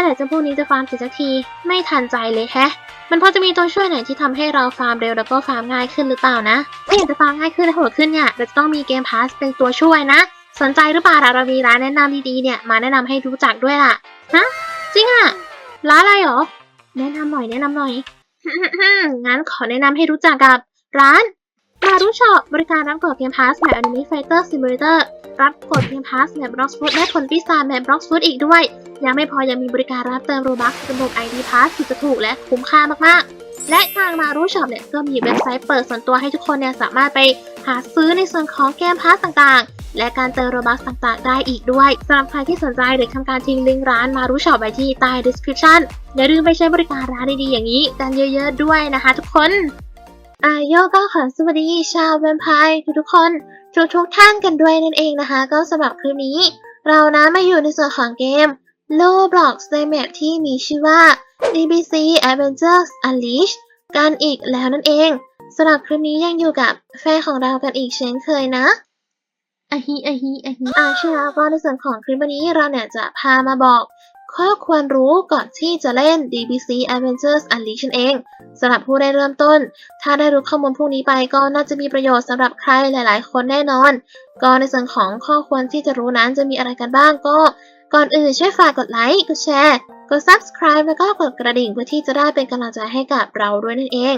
มื่อไหร่เจ้าพวกนี้จะฟาร์มเสร็จสักที ไม่ทันใจเลยแฮะ มันพอจะมีตัวช่วยไหนที่ทำให้เราฟาร์มเร็วแล้วก็ฟาร์มง่ายขึ้นหรือเปล่านะ ถ้าอยากจะฟาร์มง่ายขึ้นและโหดขึ้นเนี่ยเราจะต้องมีเกมพาสเป็นตัวช่วยนะ สนใจหรือเปล่าเรามีร้านแนะนำดีๆเนี่ยมาแนะนำให้รู้จักด้วยล่ะ ฮะ จริงอะร้านอะไรหรอ แนะนำหน่อยแนะนำหน่อยงั้นขอแนะนำให้รู้จักกับร้านมารุช็อปบริการรับกดเกมพาสแบบ Anime Fighter Simulator รับกดเกมพาสแบบ Blox Food และผลปีศาแบบ Blox Food อีกด้วย ยังไม่พอยังมีบริการรับเติมโรบัคระบบ ID Pass สุดจะถูกและคุ้มค่ามากๆ และทางมารุช็อปเนี่ยก็มีเว็บไซต์เปิดส่วนตัวให้ทุกคนเนี่ยสามารถไปหาซื้อในส่วนของเกมพาสต่างๆ และการเติมโรบัคต่างๆ ได้อีกด้วยสำหรับใครที่สนใจหรือทำการทิ้งลิงก์ร้านมารุช็อปไว้ที่ใต้ description อย่าลืมไปใช้บริการร้านดีๆอย่างนี้กันเยอะๆด้วยนะคะ ทุกคนอาโยก็ขอสวัสดีชาวแวมไพร์ทุกๆคนทุกทุกๆท่านกันด้วยนั่นเองนะคะ ก็สำหรับคลิปนี้ เรานะมาอยู่ในส่วนของเกม Roblox ในแมปที่มีชื่อว่า DBC Avengers Unleashed กันอีกแล้วนั่นเองสำหรับคลิปนี้ยังอยู่กับแฟนของเรากันอีกเช่นเคยนะอะฮิอะฮิอะฮิอ่าใช่แล้วก็ในส่วนของคลิปวันนี้เราเนี่ยจะพามาบอกข้อควรรู้ก่อนที่จะเล่น DBC Avengers Unleashed นั่นเองสำหรับผู้ได้เริ่มต้น ถ้าได้รู้ข้อมูลพวกนี้ไปก็น่าจะมีประโยชน์สำหรับใครหลาย ๆ คนแน่นอน ก็ในส่วนของข้อควรที่จะรู้นั้นจะมีอะไรกันบ้างก็ ก่อนอื่นช่วยฝากกดไลค์ กดแชร์ กด subscribe แล้วก็กดกระดิ่งเพื่อที่จะได้เป็นกำลังใจให้กับเราด้วยนั่นเอง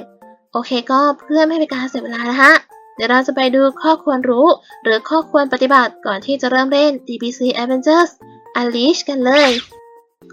โอเคก็เพื่อไม่ให้เป็นการเสียเวลานะฮะเดี๋ยวเราจะไปดูข้อควรรู้ หรือข้อควรปฏิบัติก่อนที่จะเริ่มเล่น DBC Avengers Unleashed กันเลย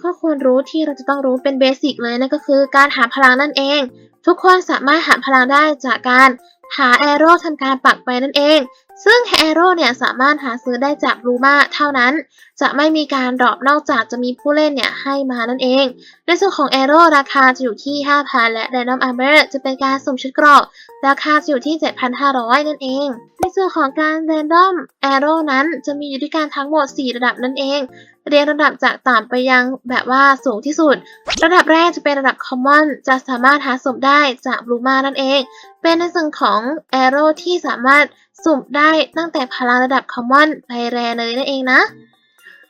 ข้อควรรู้ที่เราจะต้องรู้เป็นเบสิกเลยนั่นก็คือการหาพลังนั่นเอง ทุกคนสามารถหาพลังได้จากการหาแอโร่ทำการปักไปนั่นเอง ซึ่งแอโร่เนี่ยสามารถหาซื้อได้จากรูมาเท่านั้น จะไม่มีการดรอปนอกจากจะมีผู้เล่นเนี่ยให้มานั่นเอง ในส่วนของแอโร่ราคาจะอยู่ที่ 5,000 และ Random Armor จะเป็นการสุ่มชุดเกราะราคาจะอยู่ที่ 7,500 นั่นเอง ในส่วนของการ Random Arrow นั้นจะมีอยู่ด้วยกันทั้งหมด 4 ระดับนั่นเองเรียงระดับจากต่ำไปยังแบบว่าสูงที่สุด ระดับแรกจะเป็นระดับ Common จะสามารถหาสมได้จาก Blue มานั่นเอง เป็นในส่วนของ Arrow ที่สามารถ สุ่มได้ตั้งแต่พลังระดับ Common ไปแรเลยนั่นเองนะ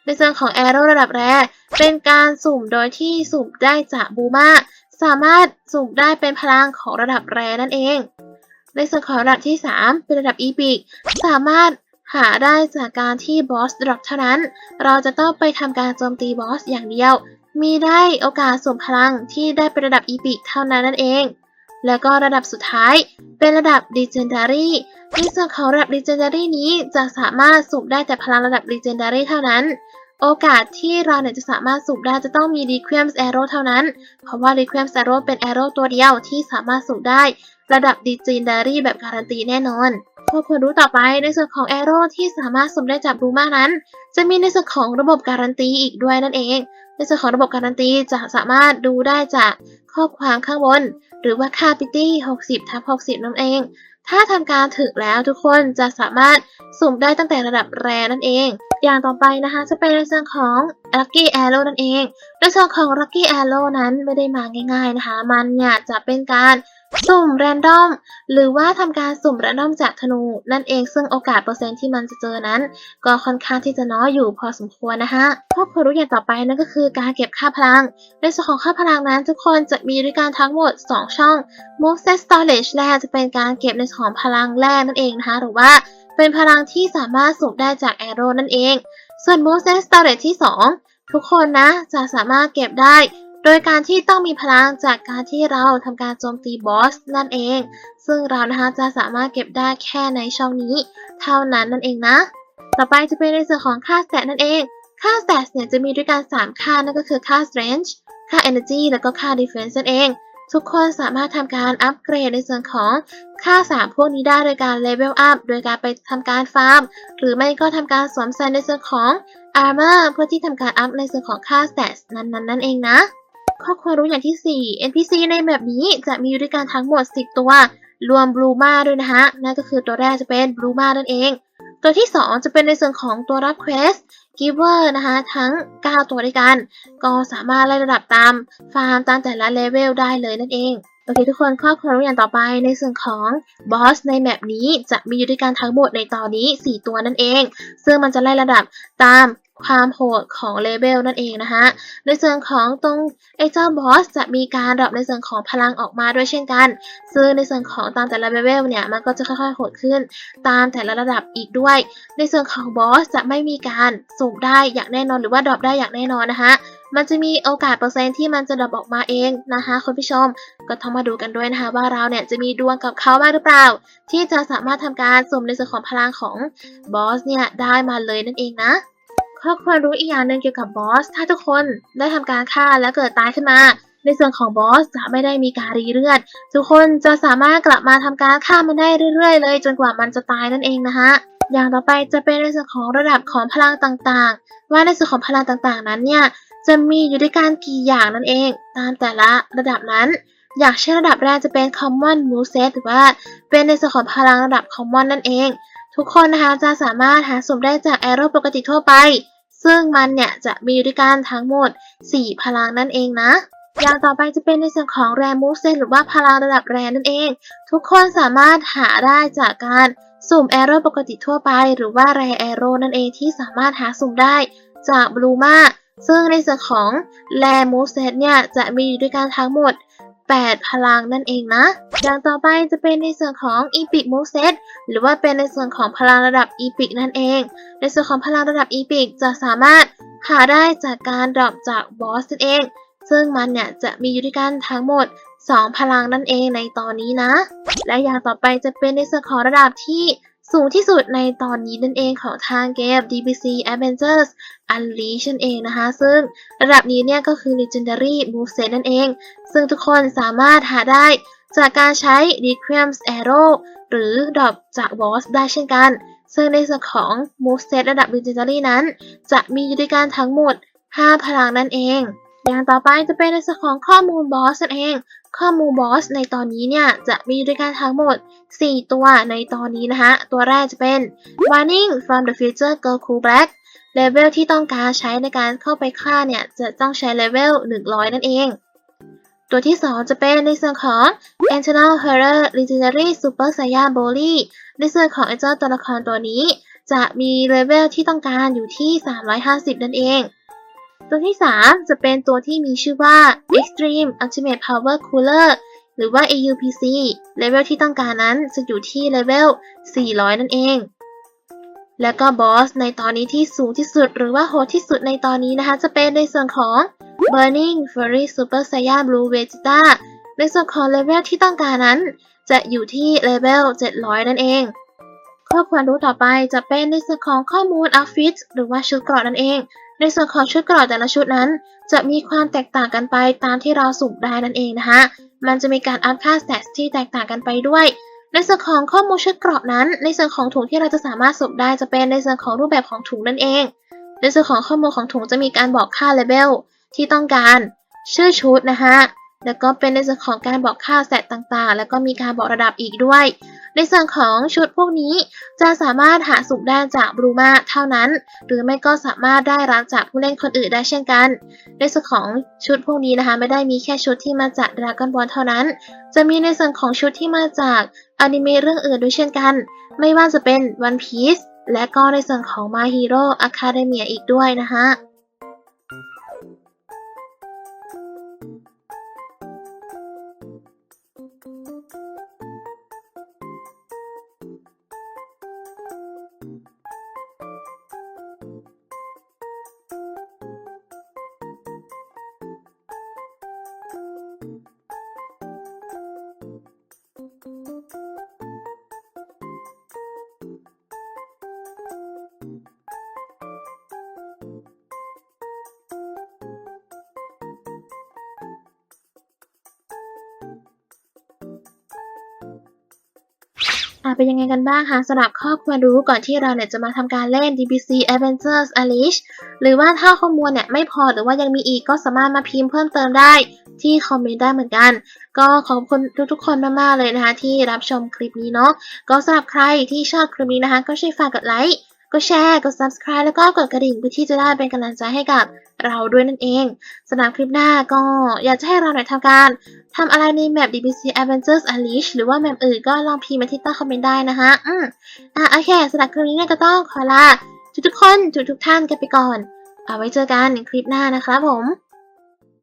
ในส่วนของ Arrow ระดับแรเป็นการสุ่มโดยที่สุ่มได้จากบูมาสามารถสุ่มได้เป็นพลังของระดับแรนั่นเอง ในส่วนของระดับที่ 3 เป็นระดับ Epic สามารถหาได้จากการที่บอสดรอปเท่านั้น เราจะต้องไปทำการโจมตีบอสอย่างเดียว มีได้โอกาสสุ่มพลังที่ได้เป็นระดับ Epic เท่านั้นนั่นเอง แล้วก็ระดับสุดท้ายเป็นระดับ Legendary ในส่วนของระดับ Legendary นี้จะสามารถสุ่มได้แต่พลังระดับ Legendary เท่านั้น โอกาสที่เราเนี่ยจะสามารถสุ่มได้จะต้องมี Requiem Arrow เท่านั้น เพราะว่า Requiem Arrow เป็น Arrow ตัวเดียวที่สามารถสุ่มได้ระดับ Legendary แบบการันตีแน่นอนข้อควรรู้ต่อไปในส่วนของ Arrow ที่สามารถสุ่มได้จากรูมานั้น จะมีในส่วนของระบบการันตีอีกด้วยนั่นเอง ในส่วนของระบบการันตีจะสามารถดูได้จากข้อความข้างบน หรือว่าค่า Pity 60ทับ60 นั่นเอง ถ้าทำการถึงแล้วทุกคนจะสามารถสุ่มได้ตั้งแต่ระดับแรนั่นเอง อย่างต่อไปนะคะจะเป็นในส่วนของ Lucky Arrow นั่นเองในส่วนของ Lucky Arrow นั้นไม่ได้มาง่าย ๆนะคะ มันเนี่ยจะเป็นการ สุ่มแรนดอม หรือว่าทำการสุ่มแรนดอมจากธนู นั่นเองซึ่งโอกาสเปอร์เซ็นต์ที่มันจะเจอนั้น ก็ค่อนข้างที่จะน้อยอยู่พอสมควรนะคะข้อควรรู้อย่างต่อไปนั่นก็คือการเก็บค่าพลัง ในส่วนของค่าพลังนั้น ทุกคนจะมีด้วยกันทั้งหมด 2 ช่อง Move Set Storage แรกจะเป็นการเก็บในส่วนของพลังแรกนั่นเองนะคะ หรือว่าเป็นพลังที่สามารถสุ่มได้จาก Arrow นั่นเอง ส่วน Move Set Storage ที่ 2 ทุกคนนะจะสามารถเก็บได้ โดยการที่ต้องมีพลังจากการที่เราทำการโจมตีบอสนั่นเอง ซึ่งเรานะคะจะสามารถเก็บได้แค่ในช่องนี้ เท่านั้นนั่นเองนะ ต่อไปจะเป็นในส่วนของค่า stat นั่นเองค่า stat เนี่ยจะมีด้วยกัน 3 ค่า นั่นก็คือค่า strength ค่า energy แล้วก็ค่า defense นั่นเอง ทุกคนสามารถทำการอัปเกรดในส่วนของค่า 3 พวกนี้ได้โดยการ level up โดยการไปทำการฟาร์ม หรือไม่ก็ทำการสวมใส่ในส่วนของ armor เพื่อที่ทำการอัพในส่วนของค่า stats นั้นๆนั่นเองนะ ข้อความรู้อย่างที่ 4 NPC ในแบบนี้จะมีอยู่ด้วยกันทั้งหมด 10 ตัว รวม Blue Ma ด้วยนะคะนั่นก็คือตัวแรกจะเป็น Blue Ma นั่นเอง ตัวที่ 2 จะเป็นในส่วนของตัวรับ Quest Giver นะคะทั้ง 9 ตัวด้วยกัน ก็สามารถไล่ระดับตามฟาร์มตามแต่ละเลเวลได้เลยนั่นเองโอเคทุกคนข้อความรู้อย่างต่อไปในส่วนของบอสในแมปนี้จะมีอยู่ด้วยกันทั้งหมดในตอนนี้ 4 ตัวนั่นเอง ซึ่งมันจะไล่ระดับตาม ความโหดของเลเวลนั่นเองนะคะในส่วนของตรงไอ้เจ้าบอสจะมีการดรอปในส่วนของพลังออกมาด้วยเช่นกัน ซึ่งในส่วนของตามแต่ละเลเวลเนี่ยมันก็จะค่อยๆโหดขึ้น ตามแต่ละระดับอีกด้วย ในส่วนของบอสจะไม่มีการสุ่มได้อย่างแน่นอนหรือว่าดรอปได้อย่างแน่นอนนะคะมันจะมีโอกาสเปอร์เซ็นต์ที่มันจะดรอปออกมาเองนะคะคุณผู้ชมก็ต้องมาดูกันด้วยนะคะว่าเราเนี่ยจะมีดวงกับเขาบ้างหรือเปล่า ที่จะสามารถทำการสุ่มในส่วนของพลังของบอสเนี่ยได้มาเลยนั่นเองนะ ข้อควรรู้อีกอย่างหนึ่งเกี่ยวกับบอส ถ้าทุกคนได้ทำการฆ่าและเกิดตายขึ้นมา ในส่วนของบอสจะไม่ได้มีการรีเลือด ทุกคนจะสามารถกลับมาทำการฆ่ามันได้เรื่อยๆ เลย จนกว่ามันจะตายนั่นเองนะคะอย่างต่อไปจะเป็นในส่วนของระดับของพลังต่างๆ ว่าในส่วนของพลังต่างๆนั้นเนี่ยจะมีอยู่ด้วยกันกี่อย่างนั่นเอง ตามแต่ละระดับนั้น อย่างเช่นระดับแรกจะเป็น common move set หรือว่าเป็นในส่วนของพลังระดับ common นั่นเอง ทุกคนนะคะจะสามารถหาสุ่มได้จากแอโร่ปกติทั่วไป ซึ่งมันเนี่ยจะมีอยู่ด้วยกันทั้งหมด 4 พลังนั่นเองนะอย่างต่อไปจะเป็นในส่วนของแรมูเซนหรือว่าพลังระดับแรนั่นเอง ทุกคนสามารถหาได้จากการสุ่มแอโร่ปกติทั่วไป หรือว่าแรแอโร่นั่นเองที่สามารถหาสุ่มได้จากบลูมาซึ่งในส่วนของแรมูเซตเนี่ยจะมีอยู่ด้วยกันทั้งหมด 8 พลังนั่นเองนะ อย่างต่อไปจะเป็นในส่วนของ Epic Move Set หรือว่าเป็นในส่วนของพลังระดับ Epic นั่นเอง ในส่วนของพลังระดับ Epic จะสามารถหาได้จากการดรอปจากบอสนั่นเอง ซึ่งมันเนี่ยจะมีอยู่ด้วยกันทั้งหมด 2 พลังนั่นเองในตอนนี้นะ และอย่างต่อไปจะเป็นในส่วนของระดับที่ สูงที่สุดในตอนนี้นั่นเองของทางเกม DBC Avengers Unleashed นั่นเองนะคะ ซึ่งระดับนี้เนี่ยก็คือ Legendary Moveset นั่นเอง ซึ่งทุกคนสามารถหาได้จากการใช้ Requiem's Arrow หรือดรอปจากบอสได้เช่นกัน ซึ่งในส่วนของ Moveset ระดับ Legendary นั้น จะมีอยู่ด้วยกันทั้งหมด 5 พลังนั่นเอง อย่างต่อไปจะเป็นในส่วนของข้อมูลบอสนั่นเอง ข้อมูลบอสในตอนนี้เนี่ยจะมีด้วยกันทั้งหมด 4 ตัวในตอนนี้นะคะ ตัวแรกจะเป็น Warning from the Future Goku Black เลเวลที่ต้องการใช้ในการเข้าไปฆ่าเนี่ย จะต้องใช้เลเวล 100 นั่นเอง ตัวที่ 2 จะเป็นในส่วนของ Internal Horror Legendary Super Saiyan Broly ในส่วนของไอเจ้าตัวละครตัวนี้ จะมีเลเวลที่ต้องการอยู่ที่ 350 นั่นเอง ตัวที่ 3 จะเป็นตัวที่มีชื่อว่า Extreme Ultimate Power Cooler หรือว่า AUPC เลเวลที่ต้องการนั้นจะอยู่ที่เลเวล 400 นั่นเอง แล้วก็บอสในตอนนี้ที่สูงที่สุดหรือว่าโหดที่สุดในตอนนี้นะคะ จะเป็นในส่วนของ Burning Fury Super Saiyan Blue Vegeta ในส่วนของเลเวลที่ต้องการนั้น จะอยู่ที่เลเวล 700 นั่นเองข้อควรรู้ต่อไปจะเป็นในส่วนของข้อมูล outfit หรือว่าชุดเกราะนั่นเอง ในส่วนของชุดเกราะแต่ละชุดนั้น จะมีความแตกต่างกันไปตามที่เราสุ่มได้นั่นเองนะคะมันจะมีการอัพค่าแสตที่แตกต่างกันไปด้วย ในส่วนของข้อมูลชุดเกราะนั้น ในส่วนของถุงที่เราจะสามารถสุ่มได้จะเป็นในส่วนของรูปแบบของถุงนั่นเอง ในส่วนของข้อมูลของถุงจะมีการบอกค่าเลเบลที่ต้องการ ชื่อชุดนะคะ แล้วก็เป็นในส่วนของการบอกค่าแสตต่างๆ แล้วก็มีการบอกระดับอีกด้วย ในส่วนของชุดพวกนี้จะสามารถหาสุ่มได้จากบลูมาเท่านั้น หรือไม่ก็สามารถได้รับจากผู้เล่นคนอื่นได้เช่นกัน ในส่วนของชุดพวกนี้นะคะไม่ได้มีแค่ชุดที่มาจากดราก้อนบอลเท่านั้น จะมีในส่วนของชุดที่มาจากอนิเมะเรื่องอื่นด้วยเช่นกัน ไม่ว่าจะเป็น One Piece และก็ในส่วนของ My Hero Academia อีกด้วยนะคะ อะเป็นยังไงกันบ้างคะสำหรับข้อควรรู้ก่อนที่เราเนี่ยจะมาทำการเล่น DBC Adventures Alice หรือว่าถ้าข้อมูลเนี่ยไม่พอหรือว่ายังมีอีกก็สามารถมาพิมพ์เพิ่มเติมได้ที่คอมเมนต์ได้เหมือนกัน ก็ขอบคุณทุกๆคนมากๆเลยนะคะ ที่รับชมคลิปนี้เนาะก็สำหรับใครที่ชอบคลิปนี้นะคะ ก็ช่วยฝากกดไลค์ กดแชร์ กด subscribe แล้วก็กดกระดิ่งเพื่อที่จะได้เป็นกำลังใจให้กับเราด้วยนั่นเองสำหรับคลิปหน้าก็อยากจะให้เราหน่อยทำการทำอะไรในแมป DBC Avengers Unleashed หรือว่าแมปอื่นก็ลองพิมพ์มาที่ใต้คอมเมนต์ได้นะคะ อืมอะโอเคสำหรับคลิปนี้เนี่ยก็ต้องขอลาทุกทุกคนทุกทุกท่านกันไปก่อน เอาไว้เจอกันในคลิปหน้านะครับผม